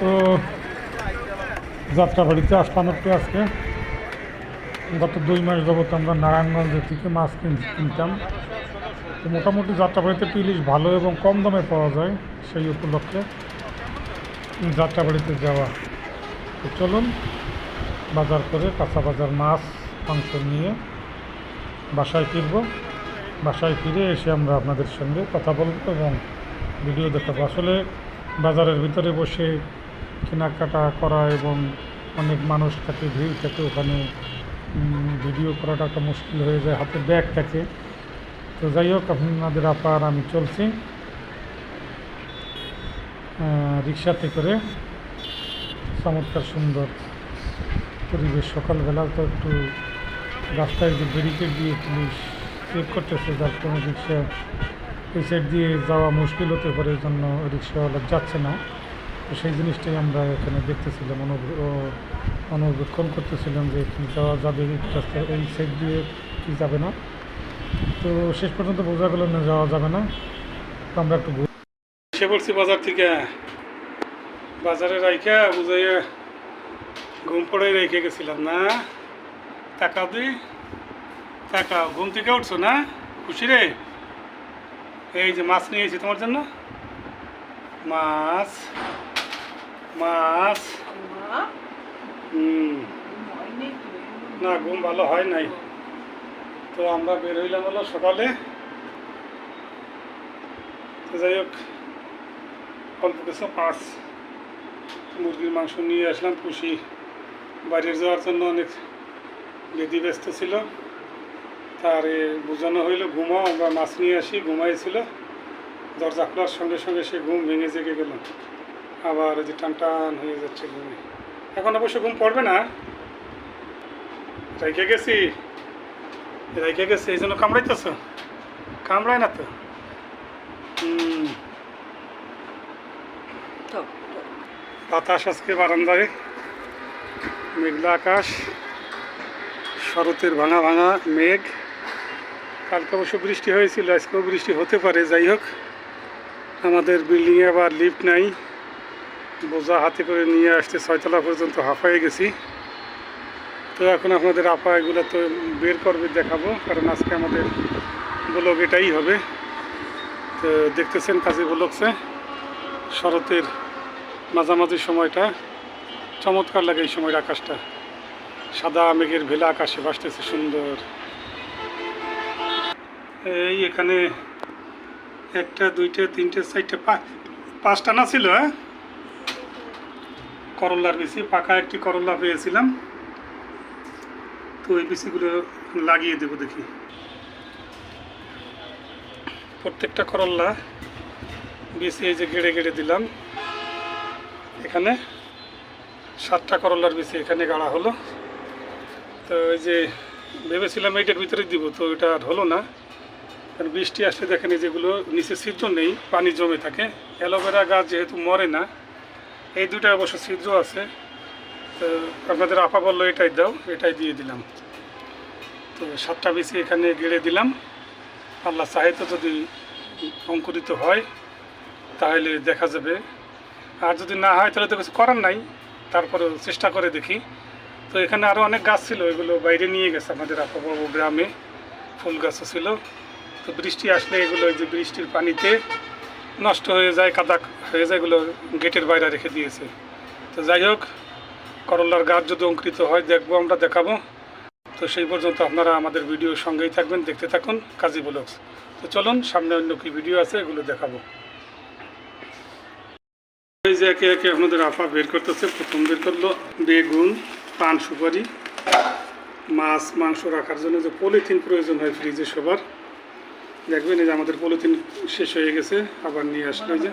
তো যাত্রাবাড়িতে আসলাম একটু আজকে। গত দুই মাস যাবত আমরা নারায়ণগঞ্জ থেকে মাছ কিন- কিনতাম। তো মোটামুটি যাত্রাবাড়িতে একটু ইলিশ ভালো এবং কম দামে পাওয়া যায় সেই উপলক্ষে যাত্রাবাড়িতে যাওয়া। তো চলুন বাজার করে কাঁচা বাজার মাছ, মাংস নিয়ে বাসায় ফিরবো। বাসায় ফিরে এসে আমরা আপনাদের সঙ্গে কথা বলব এবং ভিডিও দেখাবো। আসলে বাজারের ভিতরে বসে কেনাকাটা করা এবং অনেক মানুষ থাকে, ভিড় থাকে ওখানে ভিডিও করাটা একটা মুশকিল হয়ে যায়, হাতে ব্যাগ থাকে। তো যাই হোক, আপনাদের আপার আমি চলছি। রিক্সাতে করে। চমৎকার সুন্দর পরিবেশ। সকালবেলা তো একটু রাস্তায় যে ব্যারিকেড দিয়ে পুলিশ চেক করতেছে, যার কোনো রিক্সা এই সাইড দিয়ে যাওয়া মুশকিল হতে পারে এই জন্য রিক্সাওয়ালা যাচ্ছে না। তো সেই জিনিসটাই আমরা এখানে দেখতেছিলাম অনুবেক্ষণ করতেছিলাম যে কি যাওয়া যাবে, এই সাইড দিয়ে কি যাবে না। তো শেষ পর্যন্ত বোঝা গেল না যাওয়া যাবে না। তো আমরা একটু এসে পড়ছি বাজার থেকে। বাজারে রাইখা বুঝাইয়া ঘুম পড়ে রেখে গেছিলাম না। টাকা দি। টাকা, ঘুম থেকে উঠছো না? খুশি রে? এই যে মাছ নিয়েছি তোমার জন্য। মাছ। মাছ। না ঘুম ভালো হয় নাই। তো আমরা বের হইলাম হলো সকালে। যাই হোক অল্প কিছু মাছ মুরগির মাংস নিয়ে আসলাম খুশি বাইরে যাওয়ার জন্য অনেক বেদি ব্যস্ত ছিল। তারে বোঝানো হইল ঘুমাও আমরা মাছ নিয়ে আসি। ঘুমাইছিল। দরজা খোলার সঙ্গে সঙ্গে সে ঘুম ভেঙে জেগে গেল। আবার ওই যে টান টান হয়ে যাচ্ছে ঘুমে। এখন অবশ্য ঘুম পড়বে না। রাইখে গেছি। রাইখে গেছি এই জন্য কামড়াইতেছ? কামড়ায় না তো? বাতাস আজকে বারান্দায়। মেঘলা আকাশ। শরতের ভাঙা ভাঙা মেঘ। কালকে অবশ্য বৃষ্টি হয়েছিল আজকেও বৃষ্টি হতে পারে যাই হোক। আমাদের বিল্ডিংয়ে আবার লিফট নাই। বোঝা, হাতে করে নিয়ে আসতে ছয়তলা পর্যন্ত হাঁপায়ে গেছি। তো এখন আপনাদের আপা এগুলো তো বের করবে, দেখাবো, কারণ আজকে আমাদের ব্লগ এটাই হবে। তো দেখতেছেন কাজে ব্লগসে শরতের মাঝামাঝি সময়টা, চমৎকার লাগে এই সময়ের আকাশটা। সাদা মেঘের ভেলা আকাশে ভাসতেছে, সুন্দর। এই এখানে একটা, দুইটা, তিনটে, চারটে পাঁচটা না ছিল হ্যাঁ? করল্লার বিচি পাকা একটি করল্লা পেয়েছিলাম। তো ওই বিচিগুলো লাগিয়ে দেবো দেখি। প্রত্যেকটা করল্লা বিচি এই যে গেড়ে গেড়ে দিলাম। এখানে সাতটা করল্লার বিচি এখানে গাড়া হলো। তো এই যে ভেবেছিলাম এইটার ভিতরে দিব, তো এটা আর হলো না। কারণ বৃষ্টি আসলে দেখেন এই যেগুলো নিচে ছিদ্র নেই, পানি জমে থাকে। অ্যালোভেরা গাছ যেহেতু মরে না এই দুটো অবশ্য ছিদ্র আছে। তো আপনাদের আপা বলল এটাই দাও, এটাই দিয়ে দিলাম। তো সাতটা বিচি এখানে গেড়ে দিলাম। আল্লাহ সাহিত্য যদি অঙ্কুরিত হয়, তাহলে দেখা যাবে। আর যদি না হয়, তাহলে তো কিছু করার নাই। তারপরে চেষ্টা করে দেখি। তো এখানে আরও অনেক গাছ ছিল, এগুলো বাইরে নিয়ে গেছে আমাদের আপাবাবু গ্রামে। ফুল গাছও ছিল। তো বৃষ্টি আসলে এগুলো যে বৃষ্টির পানিতে নষ্ট হয়ে যায় কাদা হয়ে যায়, এগুলো গেটের বাইরে রেখে দিয়েছে। তো যাই হোক, করলার গাছ যদি অঙ্কৃত হয়, দেখব, আমরা দেখাবো। তো সেই পর্যন্ত আপনারা আমাদের ভিডিওর সঙ্গেই থাকবেন, দেখতে থাকুন কাজী ব্লগস। তো চলুন, সামনে অন্য কি ভিডিও আছে, এগুলো দেখাবো। এই যে একে একে আপনাদের আফা বের করতেছে, প্রথম বের করল বেগুন, পান সুপারি, মাছ, মাংস রাখার জন্য যে পলিথিন প্রয়োজন হয় ফ্রিজে সবার। দেখবেন এই যে আমাদের পলিথিন শেষ হয়ে গেছে, আবার নিয়ে আসলো যে।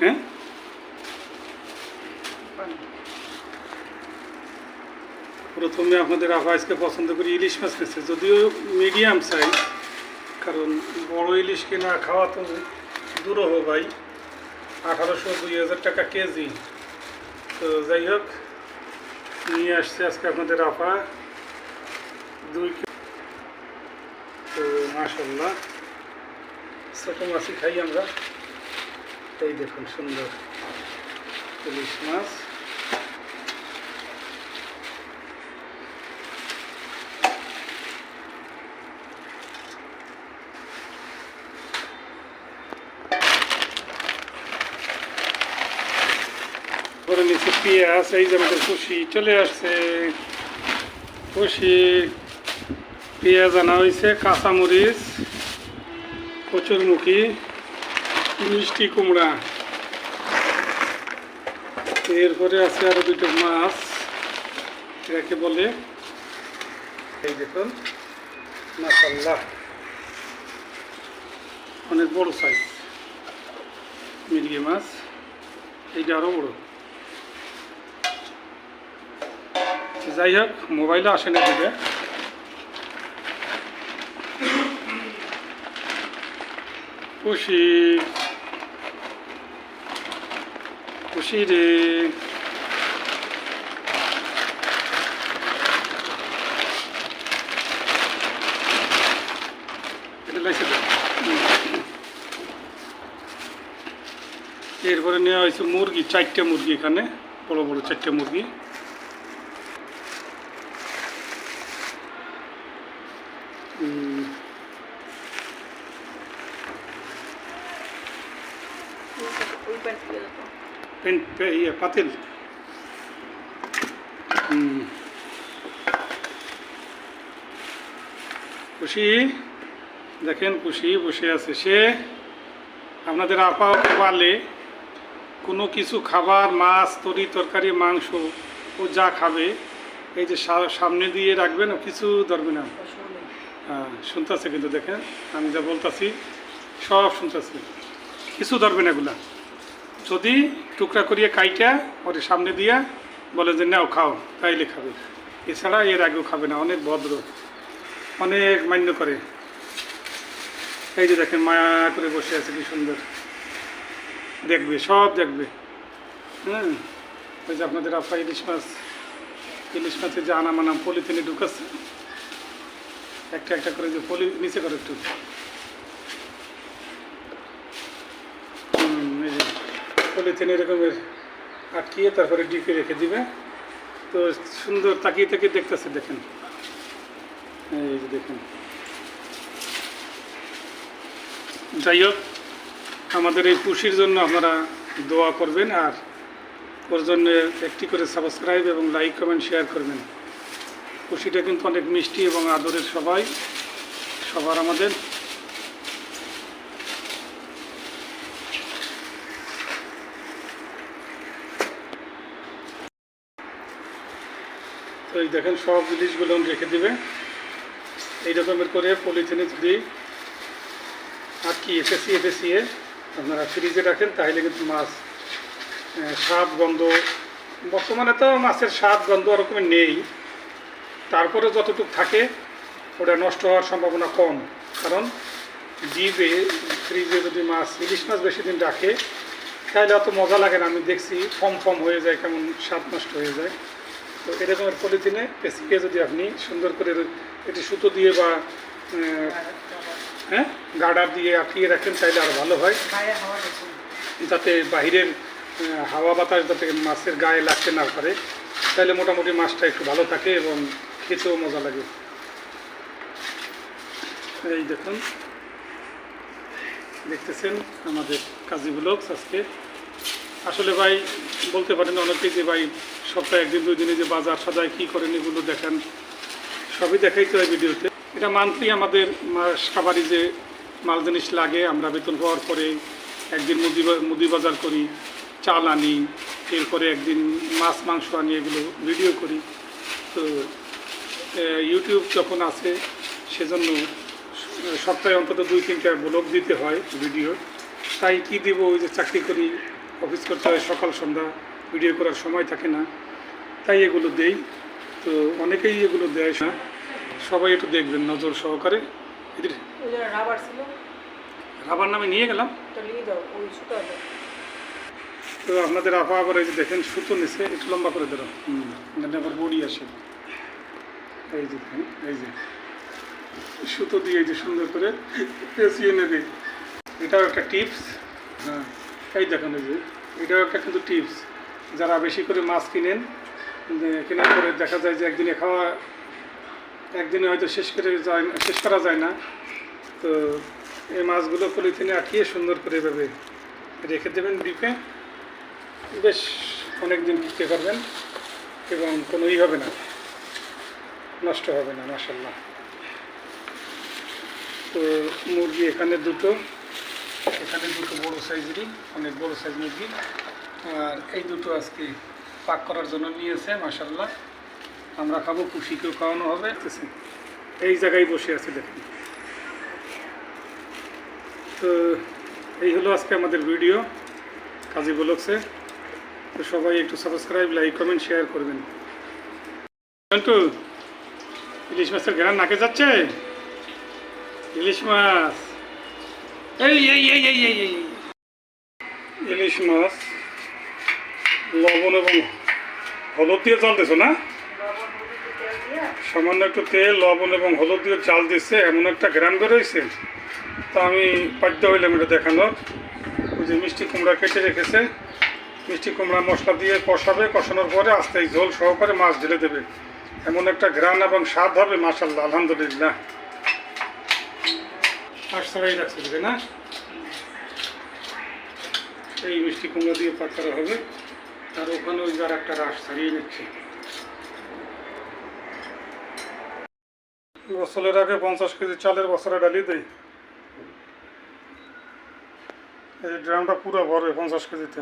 হ্যাঁ? প্রথমে আপনাদের আজকে পছন্দ করি ইলিশ মাছ খেয়েছে যদিও মিডিয়াম সাইজ কারণ বড় ইলিশ কেনা, খাওয়া তো দূরহ ভাই। আঠারোশো দুই হাজার টাকা কেজি। তো যাই হোক, নিয়ে আসছে আজকে আপনাদের আফা দুই তো মাশাল্লাহ ছোটো মাছই খাই আমরা। এই দেখুন, সুন্দর ইলিশ মাছ। করে নিচে পেঁয়াজ, এই যে আমাদের খুশি চলে আসছে। খুশি পেঁয়াজ আনা হয়েছে, কাঁচামরিচ। কচুরমুখী মিষ্টি কুমড়া। এরপরে আছে আরও দুটো মাছ, এটাকে বলে এই দেখুন মাসাল্লাহ অনেক বড় সাইজ মির্গি মাছ, এইটা আরও বড়। যাই হোক মোবাইলে আসে না দিবে। খুশি খুশি রে। এরপরে নেওয়া হয়েছে মুরগি চারটে মুরগি এখানে বড় বড় চারটে মুরগি। হুম, ওই প্যান্ট দিয়ে দাও তো। পেন ইয়ে পাতিল। খুশি দেখেন খুশি বসে আছে সে আপনাদের আপা পালে কোনো কিছু খাবার, মাছ, তরি, তরকারি, মাংস, ও যা খাবে, এই যে সামনে দিয়ে রাখবেন, ও কিছু ধরবে না। হ্যাঁ শুনতেছে কিন্তু দেখেন, আমি যা বলতাছি, সব শুনতেছি কিছু ধরবে না এগুলা যদি টুকরা করিয়ে কাইটা ওর সামনে দিয়া বলে যে, নাও খাও, তাইলে খাবে। এছাড়া এর আগেও খাবে না, অনেক ভদ্র, অনেক মান্য করে। এই যে দেখেন, মায়া করে বসে আছে, কি সুন্দর। দেখবে, সব দেখবে। হ্যাঁ? ওই যে আপনাদের আপা ইলিশ মাছ, ইলিশ মাছের যে আনাম আনাম পলিথিনে ঢুকাচ্ছে। একটা একটা করে যে পলি, নিচে করে একটু হুম, এই যে পলিথিন এরকমের আটকিয়ে তারপরে ডিপে রেখে দিবে। তো সুন্দর তাকিয়ে তাকিয়ে দেখতেছে, দেখেন। এই যে দেখেন। যাই হোক, আমাদের এই পুষির জন্য আপনারা দোয়া করবেন আর ওর জন্য একটি করে সাবস্ক্রাইব এবং লাইক কমেন্ট শেয়ার করবেন। খুশিটা কিন্তু অনেক মিষ্টি এবং আদরের সবাই, সবার আমাদের। তো এই দেখেন, সব জিনিসগুলো রেখে দিবে। এই রকমের করে পলিথিনে যদি আটকিয়ে এফেসিয়ে ফেসিয়ে আপনারা ফ্রিজে রাখেন, তাহলে কিন্তু মাছ স্বাদ, গন্ধ, বর্তমানে তো মাছের স্বাদ, গন্ধ ওরকমের নেই। তারপরে যতটুকু থাকে, ওটা নষ্ট হওয়ার সম্ভাবনা কম। কারণ ডিপে ফ্রিজে যদি মাছ, ইলিশ মাছ বেশি দিন রাখে, তাহলে অত মজা লাগে না। আমি দেখছি ফম ফম হয়ে যায়, কেমন স্বাদ নষ্ট হয়ে যায়। তো এরকমের পলিথিনে পেঁচিয়ে যদি আপনি সুন্দর করে এটি সুতো দিয়ে বা হ্যাঁ গার্ডার দিয়ে আটকিয়ে রাখেন, তাহলে আরও ভালো হয়। যাতে বাহিরের হাওয়া বাতাস যাতে মাছের গায়ে লাগতে না পারে, তাহলে মোটামুটি মাছটা একটু ভালো থাকে এবং খেতেও মজা লাগে। এই দেখুন। দেখতেছেন আমাদের কাজী ব্লগস আজকে। আসলে ভাই, বলতে পারেন অনেকেই যে ভাই সপ্তাহে একদিন, দুই দিনে যে বাজার সাজায়, কী করেন এগুলো দেখেন। সবই দেখাইতে হয় ভিডিওতে। এটা মান্থলি আমাদের মাস খাবারই যে মাল জিনিস লাগে, আমরা বেতন পাওয়ার পরে একদিন মুদি মুদি বাজার করি, চাল আনি, এরপরে একদিন মাছ, মাংস আনি, এগুলো ভিডিও করি। তো ইউটিউব যখন আছে, সেজন্য সপ্তাহে অন্তত দুই, তিনটা ব্লগ দিতে হয় ভিডিও তাই কি দিব, ওই যে চাকরি করি অফিস করতে হয়, সকাল, সন্ধ্যা ভিডিও করার সময় থাকে না। তাই এগুলো দেই। তো অনেকেই এগুলো দেয় না। সবাই একটু দেখবেন নজর সহকারে। এদের রাবার ছিল। রাবার নামে নিয়ে গেলাম। তো আপনাদের আপা আবার এই যে দেখেন সুতো নিছে একটু লম্বা করে হুম এখানে আবার বড়ি আসে। এই যে দেখেন এই যে। সুতো দিয়ে এই যে সুন্দর করে পেঁচিয়ে নেবে এটাও একটা টিপস। হ্যাঁ এই দেখেন এই যে এটাও একটা কিন্তু টিপস। যারা বেশি করে মাছ কিনেন কেনার পরে দেখা যায় যে একদিনে খাওয়া, একদিনে হয়তো শেষ করে যায়, শেষ করা যায় না। তো এই মাছগুলো পলিথিনে আটকিয়ে সুন্দর করে এভাবে রেখে দেবেন ডিপে। বেশ অনেক দিন টিকতে পারবেন এবং কোনো ই হবে না। নষ্ট হবে না মাসাল্লাহ তো মুরগি এখানে দুটো এখানে দুটো বড় সাইজেরই, অনেক বড় সাইজ মুরগি। আর এই দুটো আজকে পাক করার জন্য নিয়েছে মাসাল্লাহ আমরা খাব খুশিকেও খাওয়ানো হবে এই জায়গায় বসে আছে, দেখুন। তো এই হলো আজকে আমাদের ভিডিও, কাজী বলকছে তো সবাই একটু সাবস্ক্রাইব লাইক কমেন্ট শেয়ার করবেন। একটু ইলিশ মাছের ঘেরান নাকে যাচ্ছে? ইলিশ মাছ। এই এই এই এই এই। ইলিশ মাছ। লবণ এবং হলুদ দিয়ে জল দিছো না? সামান্য একটু তেল, লবণ এবং হলুদ দিয়ে চাল দিচ্ছে এমন একটা গ্রাম বেরোইছে তা আমি বাধ্য হইলাম এটা দেখানোর। ওই যে মিষ্টি কুমড়া কেটে রেখেছে। মিষ্টি কুমড়া মশলা দিয়ে কষাবে, কষানোর পরে আস্তে ঝোল সহকারে মাছ ঢেলে দেবে। এমন একটা ঘ্রাণ এবং স্বাদ হবে মাশাল্লাহ আলহামদুলিল্লাহ। সবাই রাখছে না? এই মিষ্টি কুমড়া দিয়ে পাক করা হবে। আর ওখানে ওই আর একটা রাস ছাড়িয়ে নিচ্ছে। গোসলের আগে পঞ্চাশ কেজি চালের বছরে ডালি দেই। এই ড্রামটা পুরো ভরে পঞ্চাশ কেজিতে।